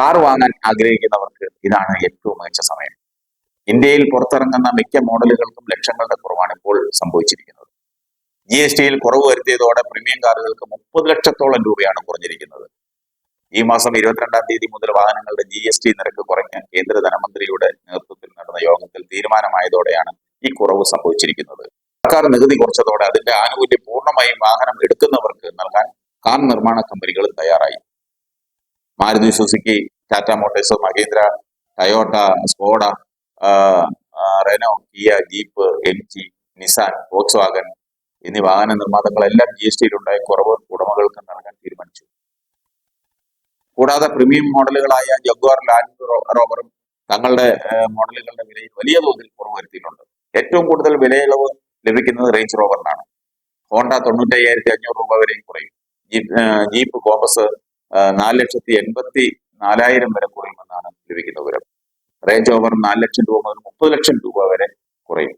Car വാങ്ങാൻ ആഗ്രഹിക്കുന്നവർക്ക് ഇതാണ് ഏറ്റവും മികച്ച സമയം. ഇന്ത്യയിൽ പുറത്തിറങ്ങുന്ന മിക്ക മോഡലുകൾക്കും ലക്ഷങ്ങളുടെ കുറവാണ് ഇപ്പോൾ സംഭവിച്ചിരിക്കുന്നത്. ജി എസ് ടിയിൽ കുറവ് വരുത്തിയതോടെ പ്രീമിയം കാറുകൾക്ക് മുപ്പത് ലക്ഷത്തോളം രൂപയാണ് കുറഞ്ഞിരിക്കുന്നത്. ഈ മാസം ഇരുപത്തിരണ്ടാം തീയതി മുതൽ വാഹനങ്ങളുടെ ജി എസ് ടി നിരക്ക് കുറയ്ക്കാൻ കേന്ദ്ര ധനമന്ത്രിയുടെ നേതൃത്വത്തിൽ നടന്ന യോഗത്തിൽ തീരുമാനമായതോടെയാണ് ഈ കുറവ് സംഭവിച്ചിരിക്കുന്നത്. സർക്കാർ നികുതി കുറച്ചതോടെ അതിന്റെ ആനുകൂല്യം പൂർണമായും വാഹനം എടുക്കുന്നവർക്ക് നൽകാൻ കാർ നിർമ്മാണ കമ്പനികൾ തയ്യാറായി. Maruti Suzuki Tata Motors Mahindra Toyota Skoda Renault Kia jeep L G Nissan Volkswagen എന്നീ വാഹന നിർമ്മാതാക്കളെല്ലാം ജി എസ് ടിയിലുണ്ടായ കുറവ് ഉടമകൾക്ക് നൽകാൻ തീരുമാനിച്ചു. കൂടാതെ പ്രീമിയം മോഡലുകളായ ജഗ്വാർ ലാൻഡ് റോവറും തങ്ങളുടെ മോഡലുകളുടെ വിലയിൽ വലിയ തോതിൽ കുറവ് വരുത്തിയിട്ടുണ്ട്. ഏറ്റവും കൂടുതൽ വിലയിളവ് ലഭിക്കുന്നത് റേഞ്ച് റോവറിനാണ്. ഹോണ്ട തൊണ്ണൂറ്റയ്യായിരത്തി അഞ്ഞൂറ് രൂപ വരെയും കുറയും. ജീപ്പ് കോമ്പസ് നാല് ലക്ഷത്തി എൺപത്തി നാലായിരം വരെ കുറയുമെന്നാണ് ലഭിക്കുന്ന വിവരം. റേഞ്ച് ഓവർ നാല് ലക്ഷം രൂപ മുതൽ മുപ്പത് ലക്ഷം രൂപ വരെ കുറയും.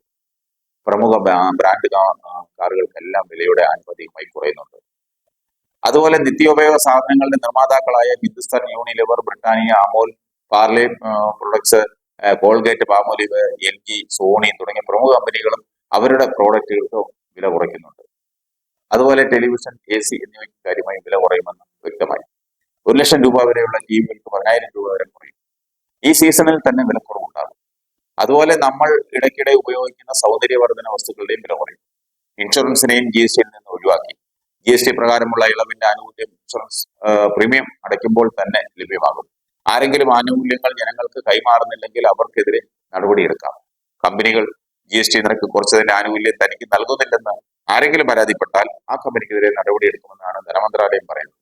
പ്രമുഖ ബ്രാൻഡ് കാറുകൾക്കെല്ലാം വിലയുടെ അനുമതിയുമായി കുറയുന്നുണ്ട്. അതുപോലെ നിത്യോപയോഗ സാധനങ്ങളുടെ നിർമ്മാതാക്കളായ Hindustan Unilever Britannia Amul Parle products Colgate Palmolive L G Sony തുടങ്ങിയ പ്രമുഖ കമ്പനികളും അവരുടെ പ്രോഡക്റ്റുകൾക്ക് വില കുറയ്ക്കുന്നുണ്ട്. അതുപോലെ ടെലിവിഷൻ എ സി എന്നിവയ്ക്ക് കാര്യമായി വില കുറയുമെന്ന് വ്യക്തമായി. ഒരു ലക്ഷം രൂപ വരെയുള്ള ജീവികൾക്ക് പതിനായിരം രൂപ വരെ കുറയും. ഈ സീസണിൽ തന്നെ വിലക്കുറവുണ്ടാകും അതുപോലെ നമ്മൾ ഇടയ്ക്കിടെ ഉപയോഗിക്കുന്ന സൗന്ദര്യവർദ്ധന വസ്തുക്കളുടെയും വില കുറയും. ഇൻഷുറൻസിനെയും ജി എസ് ടിയിൽ നിന്ന് ഒഴിവാക്കി. ജി എസ് ടി പ്രകാരമുള്ള ഇളവിന്റെ ആനുകൂല്യം ഇൻഷുറൻസ് പ്രീമിയം അടയ്ക്കുമ്പോൾ തന്നെ ലഭ്യമാകും. ആരെങ്കിലും ആനുകൂല്യങ്ങൾ ജനങ്ങൾക്ക് കൈമാറുന്നില്ലെങ്കിൽ അവർക്കെതിരെ നടപടിയെടുക്കാം കമ്പനികൾ ജി എസ് ടി നിരക്ക് കുറച്ചതിന്റെ ആനുകൂല്യം തനിക്ക് നൽകുന്നില്ലെന്ന് ആരെങ്കിലും പരാതിപ്പെട്ടാൽ ആ കമ്പനിക്കെതിരെ നടപടിയെടുക്കുമെന്നാണ് ധനമന്ത്രാലയം പറയുന്നത്.